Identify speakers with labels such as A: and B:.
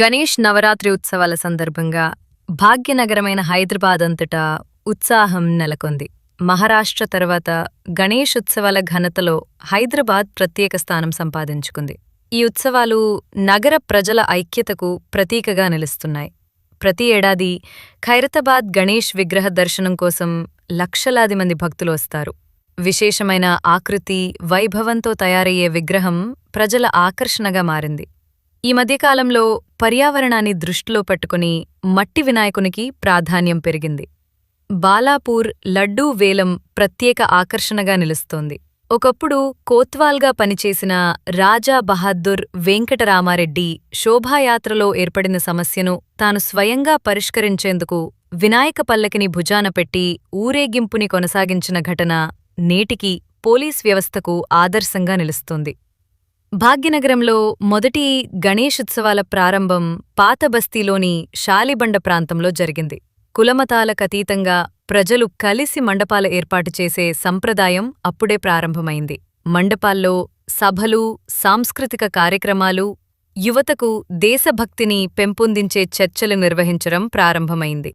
A: గణేష్ నవరాత్రి ఉత్సవాల సందర్భంగా భాగ్యనగరమైన హైదరాబాద్ అంతటా ఉత్సాహం నెలకొంది. మహారాష్ట్ర తర్వాత గణేష్ ఉత్సవాల ఘనతలో హైదరాబాద్ ప్రత్యేక స్థానం సంపాదించుకుంది. ఈ ఉత్సవాలు నగర ప్రజల ఐక్యతకు ప్రతీకగా నిలుస్తున్నాయి. ప్రతి ఏడాది ఖైరతాబాద్ గణేష్ విగ్రహ దర్శనం కోసం లక్షలాది మంది భక్తులు వస్తారు. విశేషమైన ఆకృతి వైభవంతో తయారయ్యే విగ్రహం ప్రజల ఆకర్షణగా మారింది. ఈ మధ్యకాలంలో పర్యావరణాన్ని దృష్టిలో పెట్టుకుని మట్టి వినాయకునికి ప్రాధాన్యం పెరిగింది. బాలాపూర్ లడ్డూ వేలం ప్రత్యేక ఆకర్షణగా నిలుస్తోంది. ఒకప్పుడు కోత్వాల్గా పనిచేసిన రాజా బహాద్దూర్ వెంకటరామారెడ్డి శోభాయాత్రలో ఏర్పడిన సమస్యను తాను స్వయంగా పరిష్కరించేందుకు వినాయక పల్లకిని భుజాన పెట్టి ఊరేగింపుని కొనసాగించిన ఘటన నేటికి పోలీస్ వ్యవస్థకు ఆదర్శంగా నిలుస్తోంది. భాగ్యనగరంలో మొదటి గణేశుత్సవాల ప్రారంభం పాత బస్తీలోని షాలిబండ ప్రాంతంలో జరిగింది. కులమతాలకతీతంగా ప్రజలు కలిసి మండపాల ఏర్పాటు చేసే సంప్రదాయం అప్పుడే ప్రారంభమైంది. మండపాల్లో సభలు సాంస్కృతిక కార్యక్రమాలు యువతకు దేశభక్తిని పెంపొందించే చర్చలు నిర్వహించడం ప్రారంభమైంది.